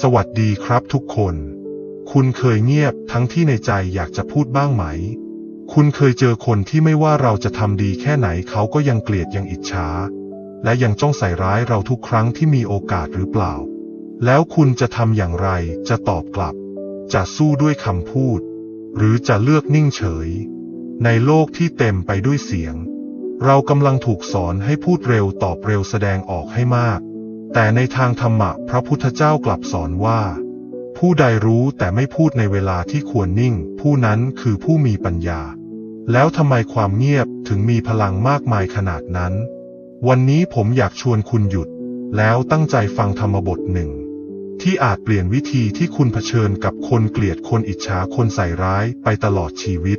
สวัสดีครับทุกคน คุณเคยเงียบทั้งที่ในใจอยากจะพูดบ้างไหม คุณเคยเจอคนที่ไม่ว่าเราจะทำดีแค่ไหนเขาก็ยังเกลียดยังอิจฉา และยังจ้องใส่ร้ายเราทุกครั้งที่มีโอกาสหรือเปล่า แล้วคุณจะทำอย่างไรจะตอบกลับ จะสู้ด้วยคำพูด หรือจะเลือกนิ่งเฉย ในโลกที่เต็มไปด้วยเสียง เรากำลังถูกสอนให้พูดเร็วตอบเร็วแสดงออกให้มาก แต่ในทางธรรมะพระพุทธเจ้ากลับสอนว่า ผู้ใดรู้แต่ไม่พูดในเวลาที่ควรนิ่ง ผู้นั้นคือผู้มีปัญญา แล้วทำไมความเงียบถึงมีพลังมากมายขนาดนั้น วันนี้ผมอยากชวนคุณหยุด แล้วตั้งใจฟังธรรมบทหนึ่ง ที่อาจเปลี่ยนวิธีที่คุณเผชิญกับคนเกลียดคนอิจฉาคนใส่ร้ายไปตลอดชีวิต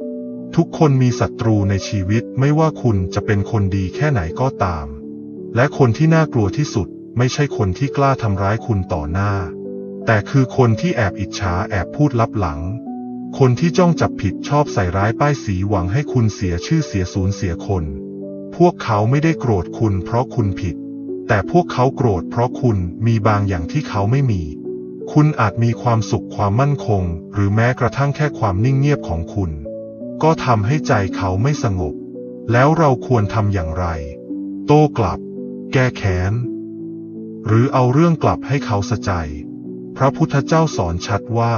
ทุกคนมีศัตรูในชีวิตไม่ว่าคุณจะเป็นคนดีแค่ไหนก็ตาม และคนที่น่ากลัวที่สุด ไม่ใช่คนที่กล้าทำร้ายคุณต่อหน้า แต่คือคนที่แอบอิจฉาแอบพูดลับหลัง คนที่จ้องจับผิดชอบใส่ร้ายป้ายสีหวังให้คุณเสียชื่อเสียสูญเสียคน พวกเขาไม่ได้โกรธคุณเพราะคุณผิด แต่พวกเขาโกรธเพราะคุณมีบางอย่างที่เขาไม่มี คุณอาจมีความสุขความมั่นคง หรือแม้กระทั่งแค่ความนิ่งเงียบของคุณ ก็ทำให้ใจเขาไม่สงบ แล้วเราควรทำอย่างไร โต้กลับ แก้แค้น หรือเอาเรื่องกลับให้เขาสะใจ พระพุทธเจ้าสอนชัดว่า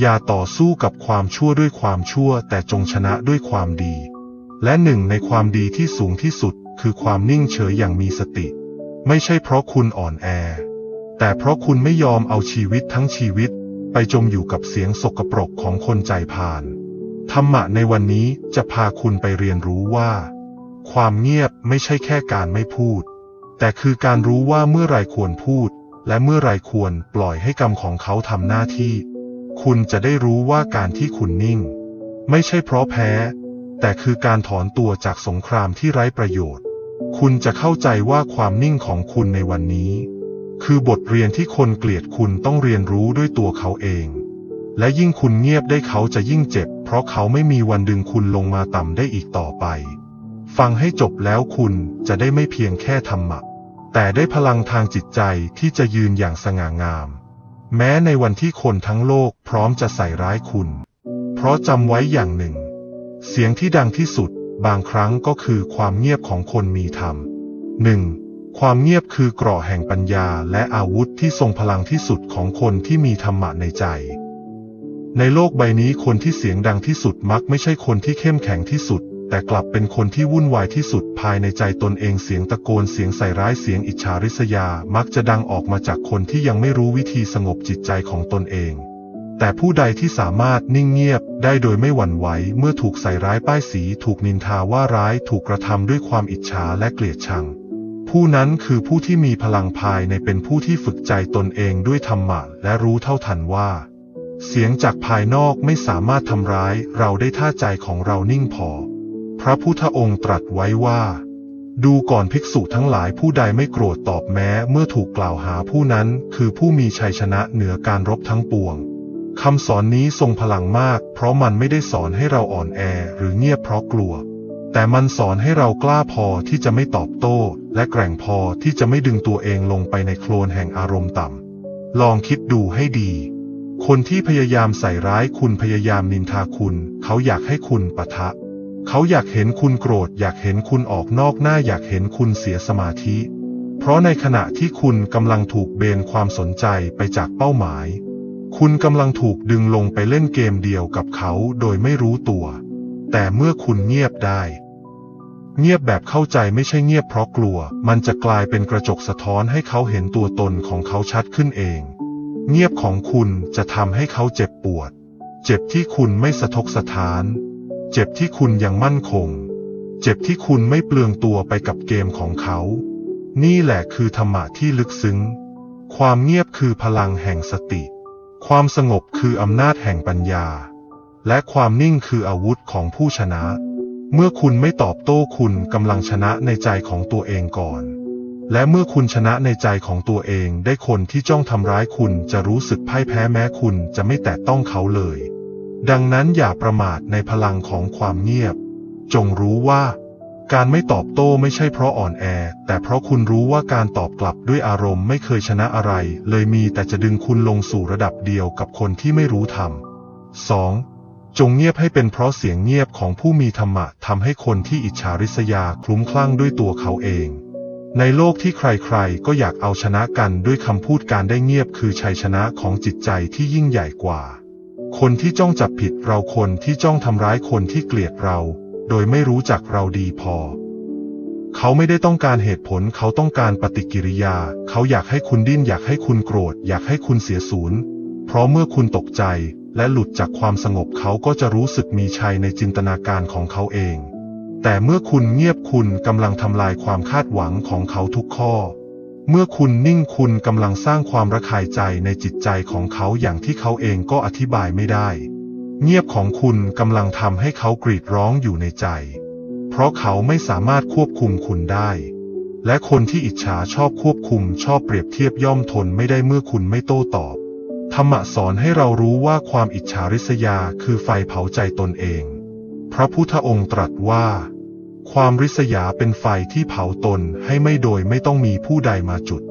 อย่าต่อสู้กับความชั่วด้วยความชั่วแต่จงชนะด้วยความดี และหนึ่งในความดีที่สูงที่สุดคือความนิ่งเฉยอย่างมีสติ ไม่ใช่เพราะคุณอ่อนแอ แต่เพราะคุณไม่ยอมเอาชีวิตทั้งชีวิต ไปจมอยู่กับเสียงสกปรกของคนใจพาลธรรมะในวันนี้จะพาคุณไปเรียนรู้ว่า ความเงียบไม่ใช่แค่การไม่พูด แต่คือการรู้ว่าเมื่อไรควรพูด และเมื่อไรควรปล่อยให้กรรมของเขาทำหน้าที่ คุณจะได้รู้ว่าการที่คุณนิ่ง ไม่ใช่เพราะแพ้ แต่คือการถอนตัวจากสงครามที่ไร้ประโยชน์ คุณจะเข้าใจว่าความนิ่งของคุณในวันนี้ คือบทเรียนที่คนเกลียดคุณต้องเรียนรู้ด้วยตัวเขาเอง และยิ่งคุณเงียบได้เขาจะยิ่งเจ็บ เพราะเขาไม่มีวันดึงคุณลงมาต่ำได้อีกต่อไป ฟังให้จบแล้วคุณจะได้ไม่เพียงแค่ธรรมะ แต่ได้พลังทางจิตใจที่จะยืนอย่างสง่างาม แม้ในวันที่คนทั้งโลกพร้อมจะใส่ร้ายคุณ เพราะจำไว้อย่างหนึ่ง เสียงที่ดังที่สุดบางครั้งก็คือความเงียบของคนมีธรรมหนึ่งความเงียบคือเกราะแห่งปัญญาและอาวุธที่ทรงพลังที่สุดของคนที่มีธรรมะในใจ ในโลกใบนี้คนที่เสียงดังที่สุดมักไม่ใช่คนที่เข้มแข็งที่สุด แต่กลับเป็นคนที่วุ่นวายที่สุดภายในใจตนเองเสียงตะโกนเสียงใส่ร้ายเสียงอิจฉาริษยามักจะดังออกมาจากคนที่ยังไม่รู้วิธีสงบจิตใจของตนเอง แต่ผู้ใดที่สามารถนิ่งเงียบได้โดยไม่หวั่นไหวเมื่อถูกใส่ร้ายป้ายสี ถูกนินทาว่าร้ายถูกกระทำด้วยความอิจฉาและเกลียดชัง ผู้นั้นคือผู้ที่มีพลังภายในเป็นผู้ที่ฝึกใจตนเองด้วยธรรมะและรู้เท่าทันว่าเสียงจากภายนอกไม่สามารถทำร้ายเราได้ถ้าใจของเรานิ่งพอ ระพุทธองค์ตรัสไว้ว่า ดูก่อนภิกษุทั้งหลายผู้ใดไม่โกรธตอบแม้เมื่อถูกกล่าวหาผู้นั้นคือผู้มีชัยชนะเหนือการรบทั้งปวงคำสอนนี้ทรงพลังมาก เพราะมันไม่ได้สอนให้เราอ่อนแอหรือเงียบเพราะกลัว แต่มันสอนให้เรากล้าพอที่จะไม่ตอบโต้ และแกร่งพอที่จะไม่ดึงตัวเองลงไปในโคลนแห่งอารมณ์ต่ำ ลองคิดดูให้ดี คนที่พยายามใส่ร้ายคุณพยายามนินทาคุณ เขาอยากให้คุณปะทะ เขาอยากเห็นคุณโกรธ อยากเห็นคุณออกนอกหน้าอยากเห็นคุณเสียสมาธิ เพราะในขณะที่คุณกำลังถูกเบนความสนใจไปจากเป้าหมาย คุณกำลังถูกดึงลงไปเล่นเกมเดียวกับเขาโดยไม่รู้ตัว แต่เมื่อคุณเงียบได้ เงียบแบบเข้าใจไม่ใช่เงียบเพราะกลัว มันจะกลายเป็นกระจกสะท้อนให้เขาเห็นตัวตนของเขาชัดขึ้นเอง เงียบของคุณจะทำให้เขาเจ็บปวด เจ็บที่คุณไม่สะทกสะท้าน เจ็บที่คุณยังมั่นคง เจ็บที่คุณไม่เปลืองตัวไปกับเกมของเขา นี่แหละคือธรรมะที่ลึกซึ้ง ความเงียบคือพลังแห่งสติ ความสงบคืออำนาจแห่งปัญญา และความนิ่งคืออาวุธของผู้ชนะ เมื่อคุณไม่ตอบโต้คุณกำลังชนะในใจของตัวเองก่อน และเมื่อคุณชนะในใจของตัวเองได้คนที่จ้องทำร้ายคุณจะรู้สึกพ่ายแพ้แม้คุณจะไม่แตะต้องเขาเลย ดังนั้นอย่าประมาทในพลังของความเงียบ จงรู้ว่า การไม่ตอบโต้ไม่ใช่เพราะอ่อนแอ แต่เพราะคุณรู้ว่าการตอบกลับด้วยอารมณ์ไม่เคยชนะอะไร เลยมีแต่จะดึงคุณลงสู่ระดับเดียวกับคนที่ไม่รู้ธรรม 2. จงเงียบให้เป็นเพราะเสียงเงียบของผู้มีธรรมะทำให้คนที่อิจฉาริษยาคลุ้มคลั่งด้วยตัวเขาเอง ในโลกที่ใครๆ ก็อยากเอาชนะกันด้วยคำพูดการได้เงียบคือชัยชนะของจิตใจที่ยิ่งใหญ่กว่า คนที่จ้องจับผิดเราคนที่จ้องทำร้ายคนที่เกลียดเรา โดยไม่รู้จักเราดีพอ เขาไม่ได้ต้องการเหตุผลเขาต้องการปฏิกิริยา เขาอยากให้คุณดิ้นอยากให้คุณโกรธ อยากให้คุณเสียศูนย์เพราะเมื่อคุณตกใจและหลุดจากความสงบเขาก็จะรู้สึกมีชัยในจินตนาการของเขาเอง แต่เมื่อคุณเงียบคุณกำลังทำลายความคาดหวังของเขาทุกข้อ เมื่อคุณนิ่งคุณกำลังสร้างความระคายใจในจิตใจของเขาอย่างที่เขาเองก็อธิบายไม่ได้ เงียบของคุณกำลังทำให้เขากรีดร้องอยู่ในใจ เพราะเขาไม่สามารถควบคุมคุณได้ และคนที่อิจฉาชอบควบคุมชอบเปรียบเทียบย่อมทนไม่ได้เมื่อคุณไม่โต้ตอบ ธรรมะสอนให้เรารู้ว่าความอิจฉาริษยาคือไฟเผาใจตนเอง พระพุทธองค์ตรัสว่า ความริษยาเป็นไฟที่เผาตนให้ไม่โดยไม่ต้องมีผู้ใดมาจุด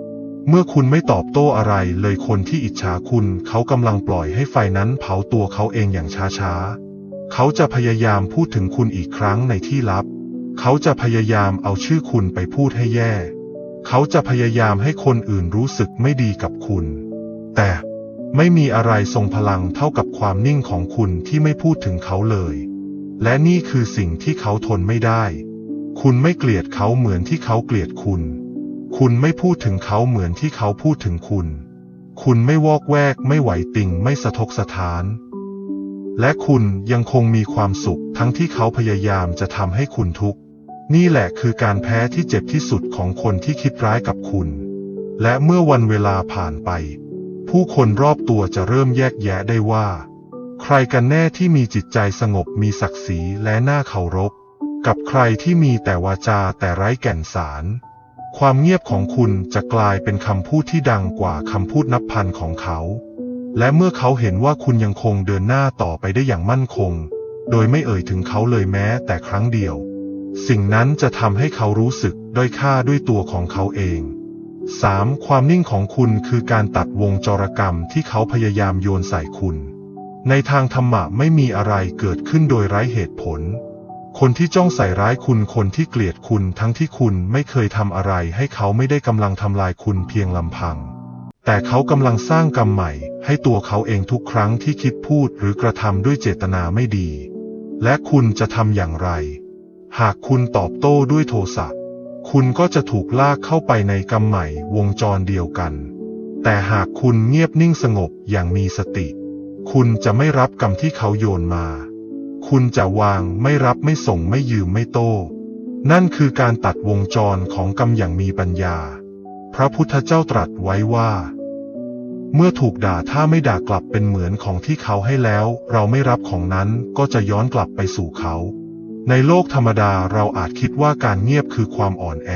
เมื่อคุณไม่ตอบโต้อะไรเลยคนที่อิจฉาคุณเขากำลังปล่อยให้ไฟนั้นเผาตัวเขาเองอย่างช้าๆ เขาจะพยายามพูดถึงคุณอีกครั้งในที่ลับ เขาจะพยายามเอาชื่อคุณไปพูดให้แย่ เขาจะพยายามให้คนอื่นรู้สึกไม่ดีกับคุณ แต่ไม่มีอะไรทรงพลังเท่ากับความนิ่งของคุณที่ไม่พูดถึงเขาเลย และนี่คือสิ่งที่เขาทนไม่ได้ คุณไม่เกลียดเขาเหมือนที่เขาเกลียดคุณ คุณไม่พูดถึงเขาเหมือนที่เขาพูดถึงคุณ คุณไม่วอกแวกไม่ไหวติ่งไม่สะทกสะท้าน และคุณยังคงมีความสุขทั้งที่เขาพยายามจะทำให้คุณทุกข์ นี่แหละคือการแพ้ที่เจ็บที่สุดของคนที่คิดร้ายกับคุณ และเมื่อวันเวลาผ่านไป ผู้คนรอบตัวจะเริ่มแยกแยะได้ว่า ใครกันแน่ที่มีจิตใจสงบมีศักดิ์ศรีและน่าเคารพ กับใครที่มีแต่วาจาแต่ไร้แก่นสาร ความเงียบของคุณจะกลายเป็นคำพูดที่ดังกว่าคำพูดนับพันของเขา และเมื่อเขาเห็นว่าคุณยังคงเดินหน้าต่อไปได้อย่างมั่นคง โดยไม่เอ่ยถึงเขาเลยแม้แต่ครั้งเดียว สิ่งนั้นจะทำให้เขารู้สึกด้อยค่าด้วยตัวของเขาเอง 3. ความนิ่งของคุณคือการตัดวงจรกรรมที่เขาพยายามโยนใส่คุณ ในทางธรรมะไม่มีอะไรเกิดขึ้นโดยไร้เหตุผล คนที่จ้องใส่ร้ายคุณคนที่เกลียดคุณทั้งที่คุณไม่เคยทำอะไรให้เขาไม่ได้กำลังทำลายคุณเพียงลำพัง แต่เขากำลังสร้างกรรมใหม่ให้ตัวเขาเองทุกครั้งที่คิดพูดหรือกระทำด้วยเจตนาไม่ดี และคุณจะทำอย่างไร หากคุณตอบโต้ด้วยโทสะคุณก็จะถูกลากเข้าไปในกรรมใหม่วงจรเดียวกัน แต่หากคุณเงียบนิ่งสงบอย่างมีสติ คุณจะไม่รับกรรมที่เขาโยนมา คุณจะวางไม่รับไม่ส่งไม่ยืมไม่โต้ นั่นคือการตัดวงจรของกรรมอย่างมีปัญญา พระพุทธเจ้าตรัสไว้ว่า เมื่อถูกด่าถ้าไม่ด่ากลับเป็นเหมือนของที่เขาให้แล้ว เราไม่รับของนั้นก็จะย้อนกลับไปสู่เขา ในโลกธรรมดาเราอาจคิดว่าการเงียบคือความอ่อนแอ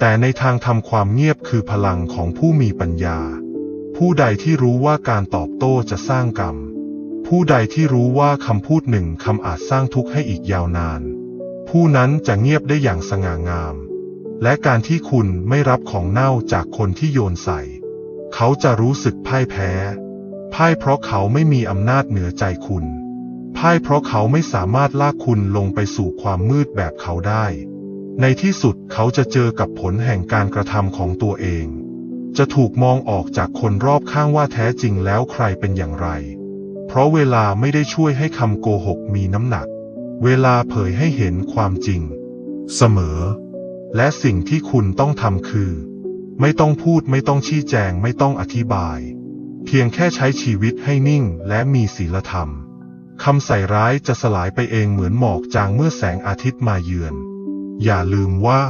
แต่ในทางทำความเงียบคือพลังของผู้มีปัญญา ผู้ใดที่รู้ว่าการตอบโต้จะสร้างกรรม ผู้ใดที่รู้ว่าคำพูดหนึ่งคำอาจสร้างทุกข์ให้อีกยาวนาน ผู้นั้นจะเงียบได้อย่างสง่างาม และการที่คุณไม่รับของเน่าจากคนที่โยนใส่ เขาจะรู้สึกพ่ายแพ้ พ่ายเพราะเขาไม่มีอำนาจเหนือใจคุณ พ่ายเพราะเขาไม่สามารถลากคุณลงไปสู่ความมืดแบบเขาได้ ในที่สุดเขาจะเจอกับผลแห่งการกระทำของตัวเอง จะถูกมองออกจากคนรอบข้างว่าแท้จริงแล้วใครเป็นอย่างไร เพราะเวลาไม่ได้ช่วยให้คำโกหกมีน้ำหนัก เวลาเผยให้เห็นความจริง เสมอ และสิ่งที่คุณต้องทำคือ ไม่ต้องพูดไม่ต้องชี้แจงไม่ต้องอธิบาย เพียงแค่ใช้ชีวิตให้นิ่งและมีศีลธรรมคำใส่ร้ายจะสลายไปเองเหมือนหมอกจางเมื่อแสงอาทิตย์มาเยือน อย่าลืมว่า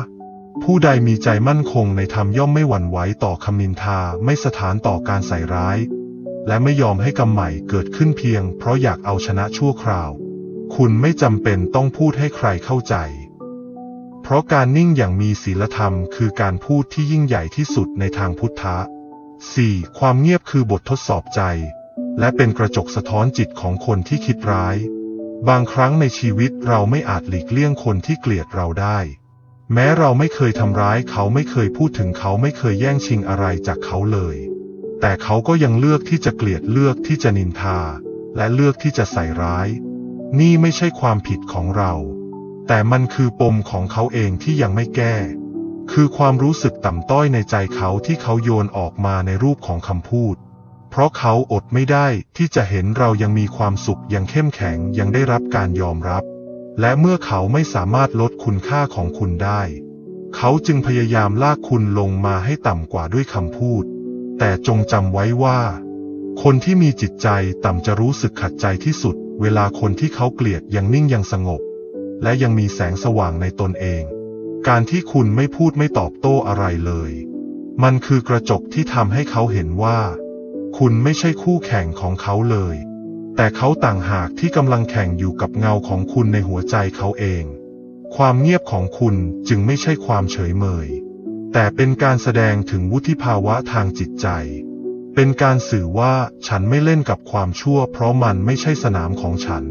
ผู้ใดมีใจมั่นคงในธรรมย่อมไม่หวั่นไหวต่อคำนินทาไม่สถานต่อการใส่ร้าย และไม่ยอมให้กรรมใหม่เกิดขึ้นเพียง เพราะอยากเอาชนะชั่วคราว คุณไม่จำเป็นต้องพูดให้ใครเข้าใจ เพราะการนิ่งอย่างมีศีลธรรมคือการพูดที่ยิ่งใหญ่ที่สุดในทางพุทธะ 4. ความเงียบคือบททดสอบใจ และเป็นกระจกสะท้อนจิตของคนที่คิดร้าย บางครั้งในชีวิตเราไม่อาจหลีกเลี่ยงคนที่เกลียดเราได้ แม้เราไม่เคยทำร้ายเขาไม่เคยพูดถึงเขาไม่เคยแย่งชิงอะไรจากเขาเลย แต่เขาก็ยังเลือกที่จะเกลียดเลือกที่จะนินทา และเลือกที่จะใส่ร้าย นี่ไม่ใช่ความผิดของเรา แต่มันคือปมของเขาเองที่ยังไม่แก้ คือความรู้สึกต่ำต้อยในใจเขาที่เขาโยนออกมาในรูปของคำพูด เพราะเขาอดไม่ได้ที่จะเห็นเรายังมีความสุขยังเข้มแข็งยังได้รับการยอมรับ และเมื่อเขาไม่สามารถลดคุณค่าของคุณได้ เขาจึงพยายามลากคุณลงมาให้ต่ำกว่าด้วยคำพูด แต่จงจำไว้ว่า คนที่มีจิตใจต่ำจะรู้สึกขัดใจที่สุด เวลาคนที่เขาเกลียดยังนิ่งยังสงบ และยังมีแสงสว่างในตนเอง การที่คุณไม่พูดไม่ตอบโต้อะไรเลย มันคือกระจกที่ทำให้เขาเห็นว่า คุณไม่ใช่คู่แข่งของเขาเลย แต่เขาต่างหากที่กำลังแข่งอยู่กับเงาของคุณในหัวใจเขาเอง ความเงียบของคุณจึงไม่ใช่ความเฉยเมย แต่เป็นการแสดงถึงวุฒิภาวะทางจิตใจ เป็นการสื่อว่าฉันไม่เล่นกับความชั่ว เพราะมันไม่ใช่สนามของฉัน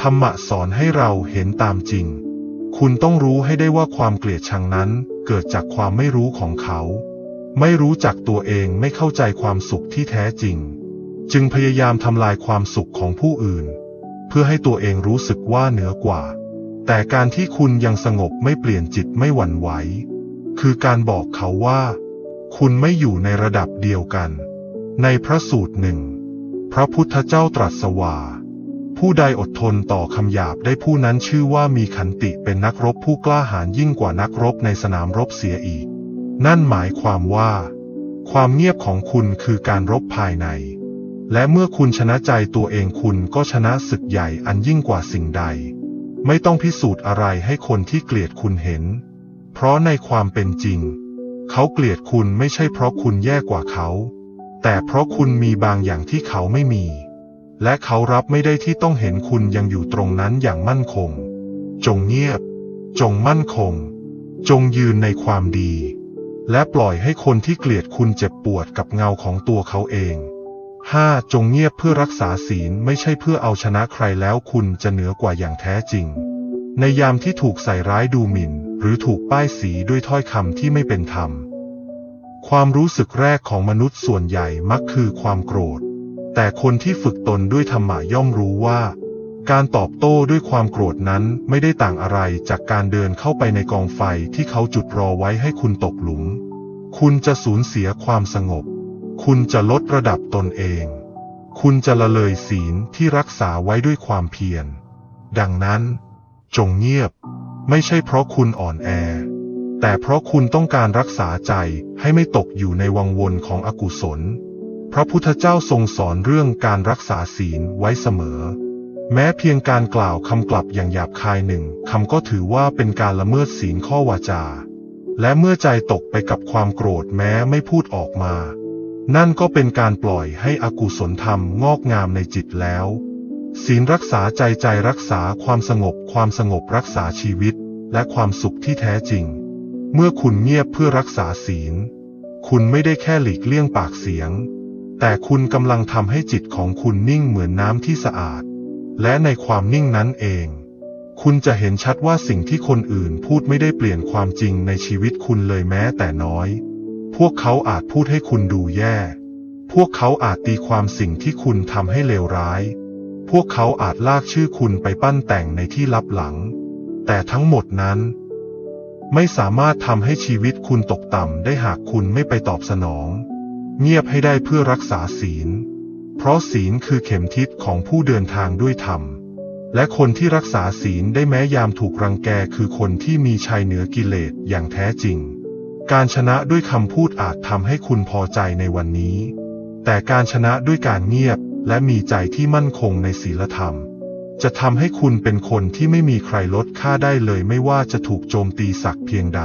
ธรรมะสอนให้เราเห็นตามจริง คุณต้องรู้ให้ได้ว่าความเกลียดชังนั้นเกิดจากความไม่รู้ของเขา ไม่รู้จักตัวเองไม่เข้าใจความสุขที่แท้จริง จึงพยายามทำลายความสุขของผู้อื่น เพื่อให้ตัวเองรู้สึกว่าเหนือกว่า แต่การที่คุณยังสงบไม่เปลี่ยนจิตไม่หวั่นไหว คือการบอกเขาว่า คุณไม่อยู่ในระดับเดียวกัน ในพระสูตรหนึ่ง พระพุทธเจ้าตรัสว่า ผู้ใดอดทนต่อคำหยาบได้ผู้นั้นชื่อว่ามีขันติเป็นนักรบผู้กล้าหาญยิ่งกว่านักรบในสนามรบเสียอีก นั่นหมายความว่า ความเงียบของคุณคือการรบภายใน และเมื่อคุณชนะใจตัวเองคุณก็ชนะศึกใหญ่อันยิ่งกว่าสิ่งใด ไม่ต้องพิสูจน์อะไรให้คนที่เกลียดคุณเห็น เพราะในความเป็นจริง เขาเกลียดคุณไม่ใช่เพราะคุณแย่กว่าเขา แต่เพราะคุณมีบางอย่างที่เขาไม่มี และเขารับไม่ได้ที่ต้องเห็นคุณยังอยู่ตรงนั้นอย่างมั่นคง จงเงียบ จงมั่นคง จงยืนในความดี และปล่อยให้คนที่เกลียดคุณเจ็บปวดกับเงาของตัวเขาเอง 5. จงเงียบเพื่อรักษาศีลไม่ใช่เพื่อเอาชนะใครแล้วคุณจะเหนือกว่าอย่างแท้จริง ในยามที่ถูกใส่ร้ายดูหมิ่น หรือถูกป้ายสีด้วยถ้อยคำที่ไม่เป็นธรรม ความรู้สึกแรกของมนุษย์ส่วนใหญ่มักคือความโกรธ แต่คนที่ฝึกตนด้วยธรรมะย่อมรู้ว่า การตอบโต้ด้วยความโกรธนั้นไม่ได้ต่างอะไรจากการเดินเข้าไปในกองไฟที่เขาจุดรอไว้ให้คุณตกหลุม คุณจะสูญเสียความสงบ คุณจะลดระดับตนเอง คุณจะละเลยศีลที่รักษาไว้ด้วยความเพียร ดังนั้น จงเงียบ ไม่ใช่เพราะคุณอ่อนแอ แต่เพราะคุณต้องการรักษาใจให้ไม่ตกอยู่ในวังวนของอกุศล พระพุทธเจ้าทรงสอนเรื่องการรักษาศีลไว้เสมอ แม้เพียงการกล่าวคำกลับอย่างหยาบคายหนึ่งคำก็ถือว่าเป็นการละเมิดศีลข้อวาจา และเมื่อใจตกไปกับความโกรธแม้ไม่พูดออกมา นั่นก็เป็นการปล่อยให้อกุศลธรรมงอกงามในจิตแล้ว ศีลรักษาใจใจรักษาความสงบความสงบรักษาชีวิต และความสุขที่แท้จริง เมื่อคุณเงียบเพื่อรักษาศีล คุณไม่ได้แค่หลีกเลี่ยงปากเสียง แต่คุณกำลังทำให้จิตของคุณนิ่งเหมือนน้ำที่สะอาด และในความนิ่งนั้นเอง คุณจะเห็นชัดว่าสิ่งที่คนอื่นพูดไม่ได้เปลี่ยนความจริงในชีวิตคุณเลยแม้แต่น้อย พวกเขาอาจพูดให้คุณดูแย่ พวกเขาอาจตีความสิ่งที่คุณทำให้เลวร้าย พวกเขาอาจลากชื่อคุณไปปั้นแต่งในที่ลับหลัง แต่ทั้งหมดนั้น ไม่สามารถทำให้ชีวิตคุณตกต่ำได้หากคุณไม่ไปตอบสนอง เงียบให้ได้เพื่อรักษาศีล เพราะศีลคือเข็มทิศของผู้เดินทางด้วยธรรม และคนที่รักษาศีลได้แม้ยามถูกรังแกคือคนที่มีชัยเหนือกิเลสอย่างแท้จริง การชนะด้วยคำพูดอาจทำให้คุณพอใจในวันนี้ แต่การชนะด้วยการเงียบและมีใจที่มั่นคงในศีลธรรม จะทำให้คุณเป็นคนที่ไม่มีใครลดค่าได้เลยไม่ว่าจะถูกโจมตีสักเพียงใด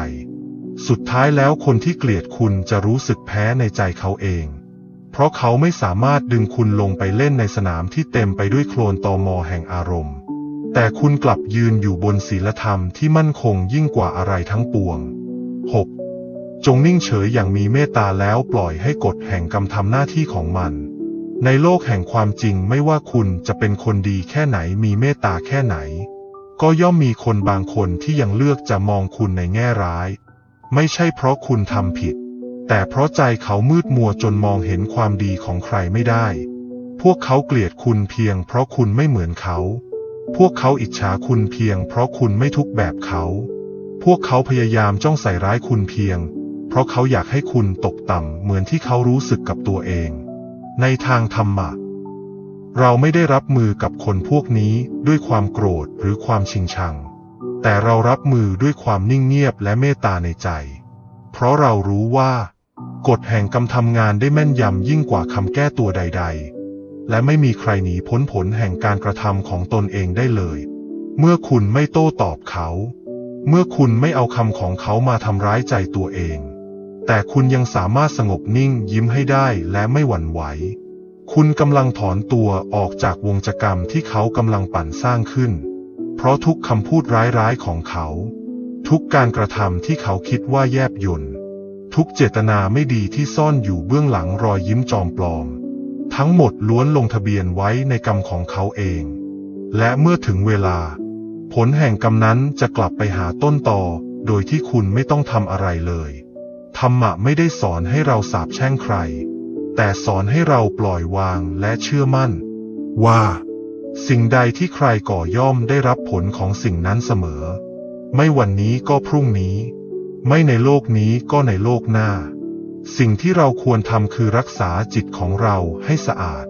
สุดท้ายแล้วคนที่เกลียดคุณจะรู้สึกแพ้ในใจเขาเอง เพราะเขาไม่สามารถดึงคุณลงไปเล่นในสนามที่เต็มไปด้วยโคลนตอมอแห่งอารมณ์ แต่คุณกลับยืนอยู่บนศีลธรรมที่มั่นคงยิ่งกว่าอะไรทั้งปวง 6. จงนิ่งเฉยอย่างมีเมตตาแล้วปล่อยให้กฎแห่งกรรมทำหน้าที่ของมัน ในโลกแห่งความจริงไม่ว่าคุณจะเป็นคนดีแค่ไหนมีเมตตาแค่ไหน ก็ย่อมมีคนบางคนที่ยังเลือกจะมองคุณในแง่ร้าย ไม่ใช่เพราะคุณทำผิด แต่เพราะใจเขามืดมัวจนมองเห็นความดีของใครไม่ได้ พวกเขาเกลียดคุณเพียงเพราะคุณไม่เหมือนเขา พวกเขาอิจฉาคุณเพียงเพราะคุณไม่ทุกแบบเขา พวกเขาพยายามจ้องใส่ร้ายคุณเพียง เพราะเขาอยากให้คุณตกต่ำเหมือนที่เขารู้สึกกับตัวเอง ในทางธรรมะ เราไม่ได้รับมือกับคนพวกนี้ด้วยความโกรธหรือความชิงชัง แต่เรารับมือด้วยความนิ่งเงียบและเมตตาในใจ เพราะเรารู้ว่า กฎแห่งกรรมทำงานได้แม่นยำยิ่งกว่าคำแก้ตัวใด ๆ และไม่มีใครหนีพ้นผลแห่งการกระทำของตนเองได้เลย เมื่อคุณไม่โต้ตอบเขา เมื่อคุณไม่เอาคำของเขามาทำร้ายใจตัวเอง แต่คุณยังสามารถสงบนิ่งยิ้มให้ได้และไม่หวั่นไหว คุณกำลังถอนตัวออกจากวงจกรรมที่เขากำลังปั่นสร้างขึ้น เพราะทุกคำพูดร้ายๆของเขา ทุกการกระทำที่เขาคิดว่าแยบยลทุกเจตนาไม่ดีที่ซ่อนอยู่เบื้องหลังรอยยิ้มจอมปลอม ทั้งหมดล้วนลงทะเบียนไว้ในกรรมของเขาเอง และเมื่อถึงเวลา ผลแห่งกรรมนั้นจะกลับไปหาต้นตอโดยที่คุณไม่ต้องทำอะไรเลย ธรรมะไม่ได้สอนให้เราสาปแช่งใคร แต่สอนให้เราปล่อยวางและเชื่อมั่น ว่า สิ่งใดที่ใครก่อย่อมได้รับผลของสิ่งนั้นเสมอ ไม่วันนี้ก็พรุ่งนี้ ไม่ในโลกนี้ก็ในโลกหน้า สิ่งที่เราควรทำคือรักษาจิตของเราให้สะอาด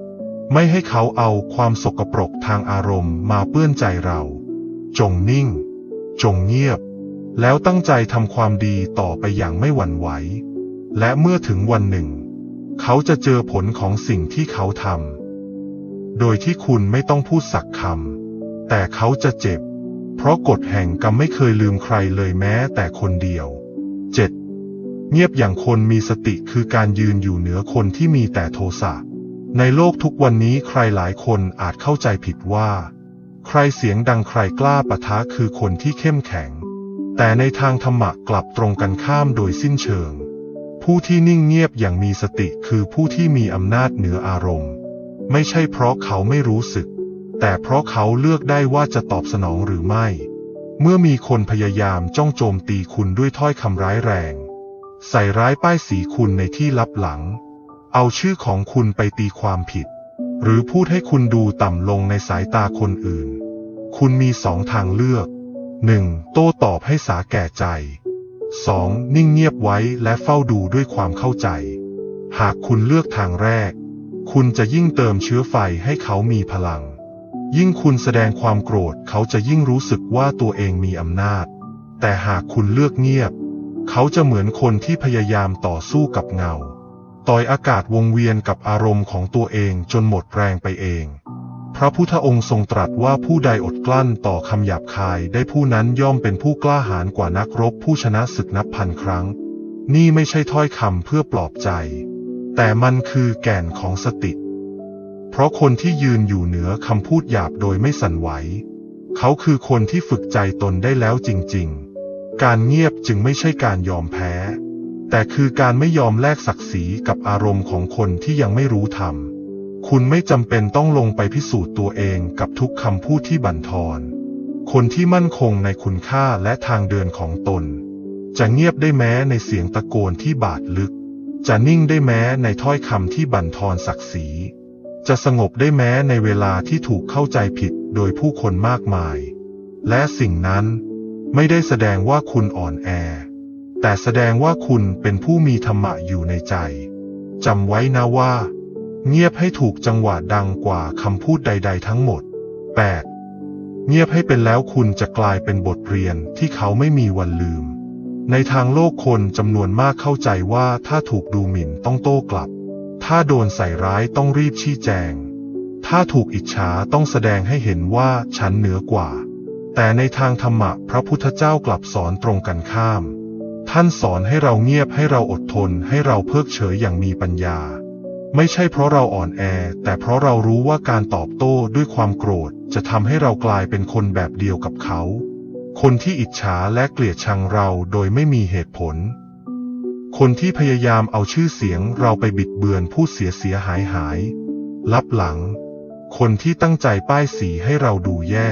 ไม่ให้เขาเอาความสกปรกทางอารมณ์มาเปื้อนใจเรา จงนิ่ง จงเงียบ แล้วตั้งใจทำความดีต่อไปอย่างไม่หวั่นไหว และเมื่อถึงวันหนึ่ง เขาจะเจอผลของสิ่งที่เขาทำ โดยที่คุณไม่ต้องพูดสักคำ แต่เขาจะเจ็บ เพราะกฎแห่งกรรมไม่เคยลืมใครเลยแม้แต่คนเดียว 7. เงียบอย่างคนมีสติคือการยืนอยู่เหนือคนที่มีแต่โทสะ ในโลกทุกวันนี้ใครหลายคนอาจเข้าใจผิดว่า ใครเสียงดังใครกล้าปะทะคือคนที่เข้มแข็ง แต่ในทางธรรมะกลับตรงกันข้ามโดยสิ้นเชิง ผู้ที่นิ่งเงียบอย่างมีสติคือผู้ที่มีอำนาจเหนืออารมณ์ ไม่ใช่เพราะเขาไม่รู้สึก แต่เพราะเขาเลือกได้ว่าจะตอบสนองหรือไม่ เมื่อมีคนพยายามจ้องโจมตีคุณด้วยถ้อยคำร้ายแรง ใส่ร้ายป้ายสีคุณในที่ลับหลัง เอาชื่อของคุณไปตีความผิด หรือพูดให้คุณดูต่ำลงในสายตาคนอื่น คุณมีสองทางเลือก 1. โต้ตอบให้สาแก่ใจ 2. นิ่งเงียบไว้และเฝ้าดูด้วยความเข้าใจ หากคุณเลือกทางแรก คุณจะยิ่งเติมเชื้อไฟให้เขามีพลัง ยิ่งคุณแสดงความโกรธเขาจะยิ่งรู้สึกว่าตัวเองมีอำนาจ แต่หากคุณเลือกเงียบ เขาจะเหมือนคนที่พยายามต่อสู้กับเงา ต่อยอากาศวงเวียนกับอารมณ์ของตัวเองจนหมดแรงไปเอง พระพุทธองค์ทรงตรัสว่าผู้ใดอดกลั้นต่อคำหยาบคายได้ผู้นั้นย่อมเป็นผู้กล้าหาญกว่านักรบผู้ชนะศึกนับพันครั้ง นี่ไม่ใช่ถ้อยคำเพื่อปลอบใจ แต่มันคือแก่นของสติ เพราะคนที่ยืนอยู่เหนือคำพูดหยาบโดยไม่สั่นไหว เขาคือคนที่ฝึกใจตนได้แล้วจริง ๆ การเงียบจึงไม่ใช่การยอมแพ้ แต่คือการไม่ยอมแลกศักดิ์ศรีกับอารมณ์ของคนที่ยังไม่รู้ธรรม คุณไม่จำเป็นต้องลงไปพิสูจน์ตัวเองกับทุกคำพูดที่บั่นทอน คนที่มั่นคงในคุณค่าและทางเดินของตน จะเงียบได้แม้ในเสียงตะโกนที่บาดลึก จะนิ่งได้แม้ในถ้อยคำที่บั่นทอนศักดิ์ศรี จะสงบได้แม้ในเวลาที่ถูกเข้าใจผิดโดยผู้คนมากมาย และสิ่งนั้นไม่ได้แสดงว่าคุณอ่อนแอ แต่แสดงว่าคุณเป็นผู้มีธรรมะอยู่ในใจจำไว้นะว่า เงียบให้ถูกจังหวะดังกว่าคำพูดใด ๆ ทั้งหมด 8. เงียบให้เป็นแล้วคุณจะกลายเป็นบทเรียนที่เขาไม่มีวันลืม ในทางโลกคนจำนวนมากเข้าใจว่าถ้าถูกดูหมิ่นต้องโต้กลับ ถ้าโดนใส่ร้ายต้องรีบชี้แจง ถ้าถูกอิจฉาต้องแสดงให้เห็นว่าฉันเหนือกว่า แต่ในทางธรรมะพระพุทธเจ้ากลับสอนตรงกันข้าม ท่านสอนให้เราเงียบให้เราอดทนให้เราเพิกเฉยอย่างมีปัญญา ไม่ใช่เพราะเราอ่อนแอ แต่เพราะเรารู้ว่าการตอบโต้ด้วยความโกรธ จะทำให้เรากลายเป็นคนแบบเดียวกับเขา คนที่อิจฉาและเกลียดชังเราโดยไม่มีเหตุผล คนที่พยายามเอาชื่อเสียงเราไปบิดเบือนผู้เสียเสียหายหาย ลับหลัง คนที่ตั้งใจป้ายสีให้เราดูแย่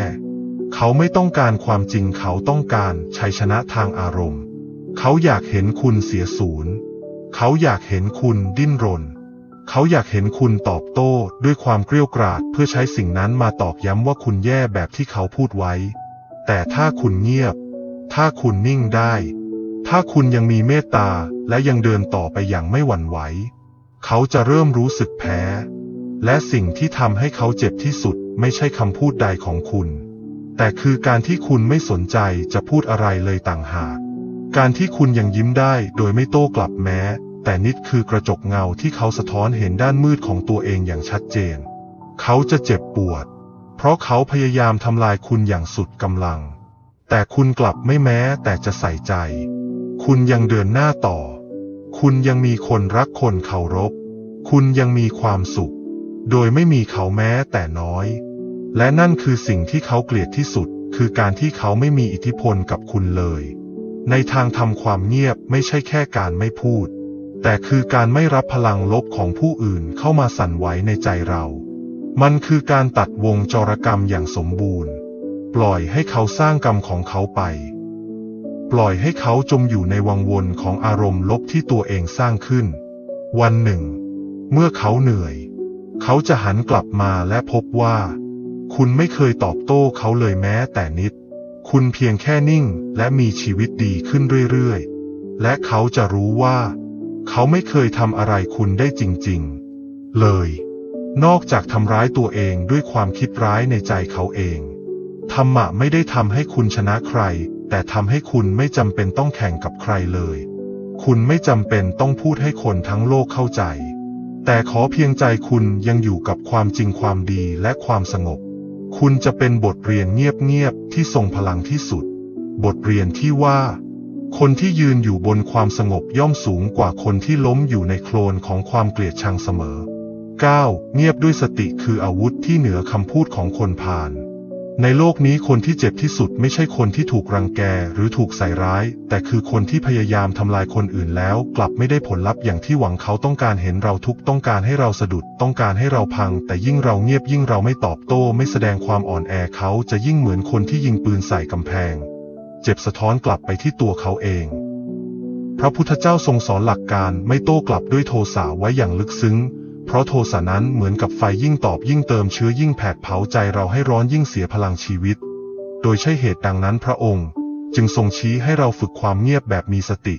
เขาไม่ต้องการความจริงเขาต้องการชัยชนะทางอารมณ์ เขาอยากเห็นคุณเสียศูนย์ เขาอยากเห็นคุณดิ้นรน เขาอยากเห็นคุณตอบโต้ด้วยความเกรี้ยวกราดเพื่อใช้สิ่งนั้นมาตอกย้ำว่าคุณแย่แบบที่เขาพูดไว้ แต่ถ้าคุณเงียบ ถ้าคุณนิ่งได้ ถ้าคุณยังมีเมตตาและยังเดินต่อไปอย่างไม่หวั่นไหว เขาจะเริ่มรู้สึกแพ้ และสิ่งที่ทำให้เขาเจ็บที่สุดไม่ใช่คำพูดใดของคุณ แต่คือการที่คุณไม่สนใจจะพูดอะไรเลยต่างหาก การที่คุณยังยิ้มได้โดยไม่โต้กลับแม้ แต่นิดคือกระจกเงาที่เขาสะท้อนเห็นด้านมืดของตัวเองอย่างชัดเจน เขาจะเจ็บปวด เพราะเขาพยายามทำลายคุณอย่างสุดกำลัง แต่คุณกลับไม่แม้แต่จะใส่ใจ คุณยังเดินหน้าต่อ คุณยังมีคนรักคนเคารพ คุณยังมีความสุข โดยไม่มีเขาแม้แต่น้อย และนั่นคือสิ่งที่เขาเกลียดที่สุด คือการที่เขาไม่มีอิทธิพลกับคุณเลย ในทางทำความเงียบไม่ใช่แค่การไม่พูด แต่คือการไม่รับพลังลบของผู้อื่นเข้ามาสั่นไหวในใจเรา มันคือการตัดวงจรกรรมอย่างสมบูรณ์ ปล่อยให้เขาสร้างกรรมของเขาไป ปล่อยให้เขาจมอยู่ในวังวนของอารมณ์ลบที่ตัวเองสร้างขึ้น วันหนึ่ง เมื่อเขาเหนื่อย เขาจะหันกลับมาและพบว่า คุณไม่เคยตอบโต้เขาเลยแม้แต่นิด คุณเพียงแค่นิ่งและมีชีวิตดีขึ้นเรื่อยๆ และเขาจะรู้ว่า เขาไม่เคยทำอะไรคุณได้จริงๆ เลย นอกจากทำร้ายตัวเองด้วยความคิดร้ายในใจเขาเอง ธรรมะไม่ได้ทำให้คุณชนะใคร แต่ทำให้คุณไม่จำเป็นต้องแข่งกับใครเลย คุณไม่จำเป็นต้องพูดให้คนทั้งโลกเข้าใจ แต่ขอเพียงใจคุณยังอยู่กับความจริงความดีและความสงบ คุณจะเป็นบทเรียนเงียบๆที่ทรงพลังที่สุด บทเรียนที่ว่า คนที่ยืนอยู่บนความสงบย่อมสูงกว่าคนที่ล้มอยู่ในโคลนของความเกลียดชังเสมอ 9. เงียบด้วยสติคืออาวุธที่เหนือคำพูดของคนพาลในโลกนี้คนที่เจ็บที่สุดไม่ใช่คนที่ถูกรังแกหรือถูกใส่ร้าย แต่คือคนที่พยายามทำลายคนอื่นแล้ว กลับไม่ได้ผลลัพธ์อย่างที่หวังเขาต้องการเห็นเราทุกต้องการให้เราสะดุดต้องการให้เราพัง แต่ยิ่งเราเงียบยิ่งเราไม่ตอบโต้ ไม่แสดงความอ่อนแอเขาจะยิ่งเหมือนคนที่ยิงปืนใส่กำแพง เจ็บสะท้อนกลับไปที่ตัวเขาเอง พระพุทธเจ้าทรงสอนหลักการไม่โต้กลับด้วยโทสะไว้อย่างลึกซึ้ง เพราะโทสะนั้นเหมือนกับไฟยิ่งตอบยิ่งเติมเชื้อยิ่งแผดเผาใจเราให้ร้อนยิ่งเสียพลังชีวิต โดยใช่เหตุดังนั้นพระองค์ จึงทรงชี้ให้เราฝึกความเงียบแบบมีสติ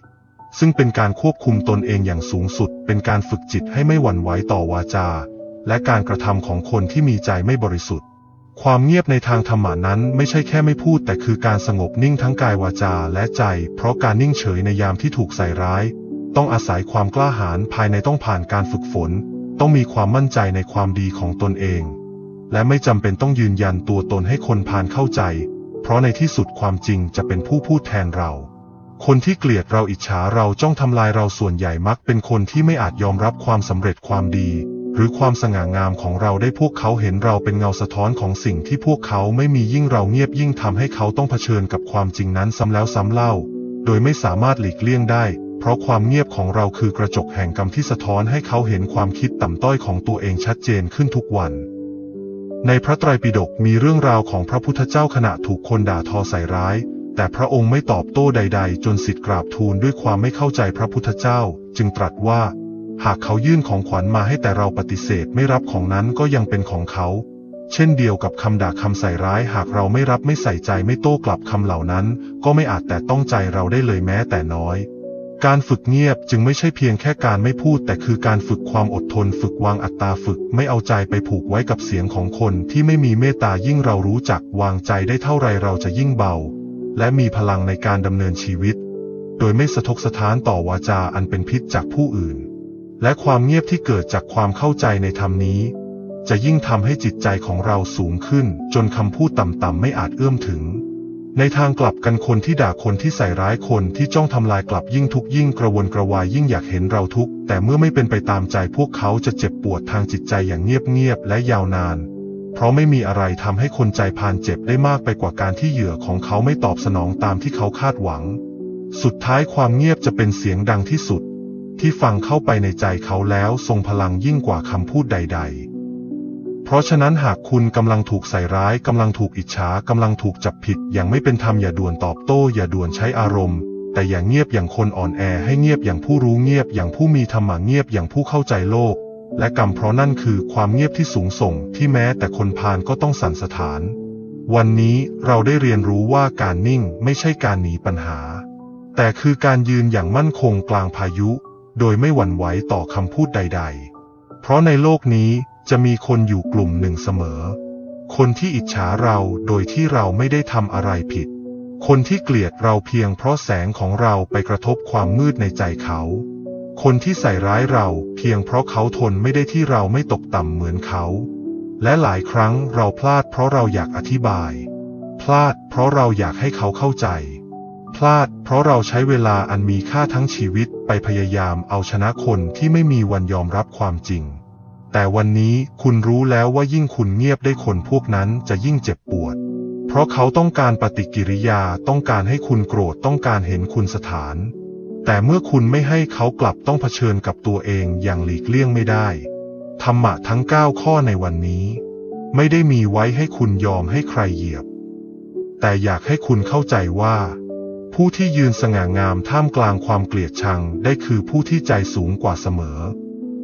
ซึ่งเป็นการควบคุมตนเองอย่างสูงสุด เป็นการฝึกจิตให้ไม่หวั่นไหวต่อวาจา และการกระทำของคนที่มีใจไม่บริสุทธิ์ ความเงียบในทางธรรมานั้นไม่ใช่แค่ไม่พูด แต่คือการสงบนิ่งทั้งกายวาจาและใจ เพราะการนิ่งเฉยในยามที่ถูกใส่ร้าย ต้องอาศัยความกล้าหาญภายในต้องผ่านการฝึกฝน ต้องมีความมั่นใจในความดีของตนเอง และไม่จำเป็นต้องยืนยันตัวตนให้คนพานเข้าใจ เพราะในที่สุดความจริงจะเป็นผู้พูดแทนเรา คนที่เกลียดเราอิจฉาเราจ้องทำลายเราส่วนใหญ่มักเป็นคนที่ไม่อาจยอมรับความสำเร็จความดี หรือความสง่างามของเราได้พวกเขาเห็นเราเป็นเงาสะท้อนของสิ่งที่พวกเขาไม่มียิ่งเราเงียบยิ่งทำให้เขาต้องเผชิญกับความจริงนั้นซ้ำแล้วซ้ำเล่า โดยไม่สามารถหลีกเลี่ยงได้ เพราะความเงียบของเราคือกระจกแห่งกรรมที่สะท้อนให้เขาเห็นความคิดต่ำต้อยของตัวเองชัดเจนขึ้นทุกวันในพระไตรปิฎกมีเรื่องราวของพระพุทธเจ้าขณะถูกคนด่าทอใส่ร้าย แต่พระองค์ไม่ตอบโต้ใด ๆ จนสิทธิ์กราบทูลด้วยความไม่เข้าใจพระพุทธเจ้า จึงตรัสว่า หากเขายื่นของขวัญมาให้แต่เราปฏิเสธไม่รับของนั้นก็ยังเป็นของเขา เช่นเดียวกับคำด่าคำใส่ร้ายหากเราไม่รับไม่ใส่ใจไม่โต้กลับคำเหล่านั้น ก็ไม่อาจแต่ต้องใจเราได้เลยแม้แต่น้อย การฝึกเงียบจึงไม่ใช่เพียงแค่การไม่พูด แต่คือการฝึกความอดทน ฝึกวางอัตตาฝึกไม่เอาใจไปผูกไว้กับเสียงของคนที่ไม่มีเมตตายิ่งเรารู้จักวางใจได้เท่าไรเราจะยิ่งเบา และมีพลังในการดำเนินชีวิต โดยไม่สะทกสะท้านต่อวาจาอันเป็นพิษจากผู้อื่น และความเงียบที่เกิดจากความเข้าใจในธรรมนี้ จะยิ่งทำให้จิตใจของเราสูงขึ้น จนคำพูดต่ำๆไม่อาจเอื้อมถึง ในทางกลับกันคนที่ด่าคนที่ใส่ร้ายคนที่จ้องทำลายกลับยิ่งทุกข์ยิ่งกระวนกระวายยิ่งอยากเห็นเราทุกข์แต่เมื่อไม่เป็นไปตามใจพวกเขาจะเจ็บปวดทางจิตใจอย่างเงียบๆและยาวนาน เพราะไม่มีอะไรทำให้คนใจพานเจ็บได้มากไปกว่าการที่เหยื่อของเขาไม่ตอบสนองตามที่เขาคาดหวัง สุดท้ายความเงียบจะเป็นเสียงดังที่สุด ที่ฟังเข้าไปในใจเขาแล้วทรงพลังยิ่งกว่าคำพูดใด ๆ เพราะฉะนั้นหากคุณกำลังถูกใส่ร้ายกำลังถูกอิจฉากำลังถูกจับผิดอย่างไม่เป็นธรรมอย่าด่วนตอบโต้อย่าด่วนใช้อารมณ์ แต่อย่างเงียบอย่างคนอ่อนแอให้เงียบอย่างผู้รู้เงียบอย่างผู้มีธรรมะเงียบอย่างผู้เข้าใจโลก และกรรมเพราะนั่นคือความเงียบที่สูงส่งที่แม้แต่คนพาลก็ต้องสั่นสะท้าน วันนี้เราได้เรียนรู้ว่าการนิ่งไม่ใช่การหนีปัญหา แต่คือการยืนอย่างมั่นคงกลางพายุ โดยไม่หวั่นไหวต่อคำพูดใด ๆ เพราะในโลกนี้จะมีคนอยู่กลุ่มหนึ่งเสมอ คนที่อิจฉาเราโดยที่เราไม่ได้ทำอะไรผิด คนที่เกลียดเราเพียงเพราะแสงของเราไปกระทบความมืดในใจเขา คนที่ใส่ร้ายเราเพียงเพราะเขาทนไม่ได้ที่เราไม่ตกต่ำเหมือนเขา และหลายครั้งเราพลาดเพราะเราอยากอธิบาย พลาดเพราะเราอยากให้เขาเข้าใจ พลาด เพราะเราใช้เวลาอันมีค่าทั้งชีวิตไปพยายามเอาชนะคนที่ไม่มีวันยอมรับความจริง แต่วันนี้คุณรู้แล้วว่ายิ่งคุณเงียบได้คนพวกนั้นจะยิ่งเจ็บปวด เพราะเขาต้องการปฏิกิริยาต้องการให้คุณโกรธต้องการเห็นคุณสถาน แต่เมื่อคุณไม่ให้เขากลับต้องเผชิญกับตัวเองอย่างหลีกเลี่ยงไม่ได้ ธรรมะทั้ง 9 ข้อในวันนี้ ไม่ได้มีไว้ให้คุณยอมให้ใครเหยียบ แต่อยากให้คุณเข้าใจว่า ผู้ที่ยืนสง่างามท่ามกลางความเกลียดชังได้คือผู้ที่ใจสูงกว่าเสมอ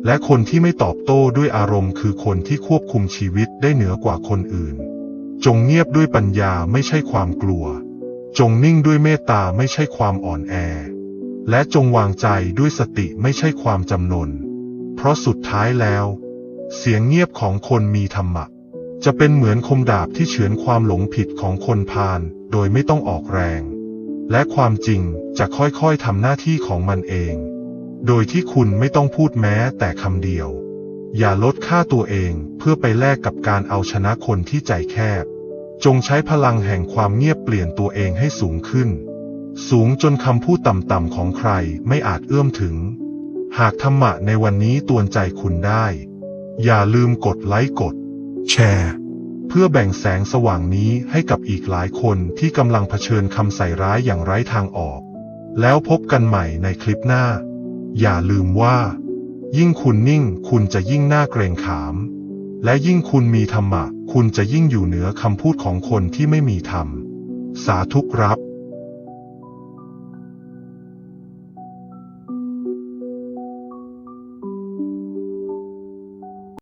และคนที่ไม่ตอบโต้ด้วยอารมณ์คือคนที่ควบคุมชีวิตได้เหนือกว่าคนอื่น จงเงียบด้วยปัญญาไม่ใช่ความกลัว จงนิ่งด้วยเมตตาไม่ใช่ความอ่อนแอ และจงวางใจด้วยสติไม่ใช่ความจำนน เพราะสุดท้ายแล้ว เสียงเงียบของคนมีธรรมะจะเป็นเหมือนคมดาบที่เฉือนความหลงผิดของคนพาลโดยไม่ต้องออกแรง และความจริงจะค่อยๆทำหน้าที่ของมันเอง โดยที่คุณไม่ต้องพูดแม้แต่คำเดียว อย่าลดค่าตัวเองเพื่อไปแลกกับการเอาชนะคนที่ใจแคบ จงใช้พลังแห่งความเงียบเปลี่ยนตัวเองให้สูงขึ้น สูงจนคำพูดต่ำๆของใครไม่อาจเอื้อมถึง หากธรรมะในวันนี้ตวนใจคุณได้ อย่าลืมกดไลค์กด แชร์ เพื่อแบ่งแสงสว่างนี้ให้กับอีกหลายคนที่กำลังเผชิญคำใส่ร้ายอย่างไร้ทางออก แล้วพบกันใหม่ในคลิปหน้า อย่าลืมว่า ยิ่งคุณนิ่งคุณจะยิ่งน่าเกรงขาม และยิ่งคุณมีธรรมะ คุณจะยิ่งอยู่เหนือคำพูดของคนที่ไม่มีธรรม สาธุครับ